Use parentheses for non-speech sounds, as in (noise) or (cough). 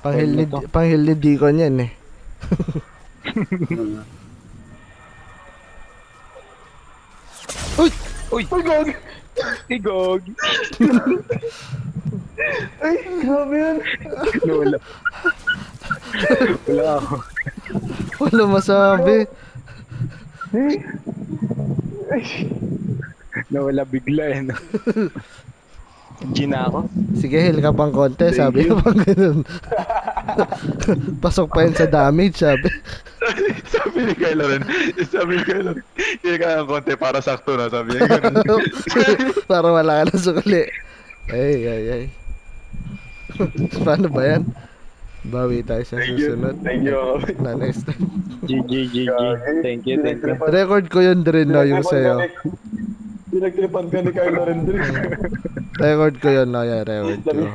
Panghil ni, panghil ni Deacon yan eh. (laughs) Uy! Uy! Uy, gog! Ay, gog! Ay, grabe yan. Wala. Wala ako. Wala masabi. Nawala bigla eh. No? (laughs) G na ako. Sige, heal ka pang konti. Thank Sabi you. niya pang ganun. (laughs) Pasok pa yun sa damage, sabi. sabi ni Kylo rin, sabi ni Kylo rin, hindi ka ng konti para sakto na, sabi niya. ganun. (laughs) Para wala ka na sukli. Ay, ay, ay. (laughs) Paano ba yan? Bawi tayo sa thank you. susunod. Thank you. Na next time. G, G, G, G. Thank you, thank you. Record ko yun din no, yung sa'yo. Pinagtripan ka ni Kylo din. Record ko yun no, yan, record ko.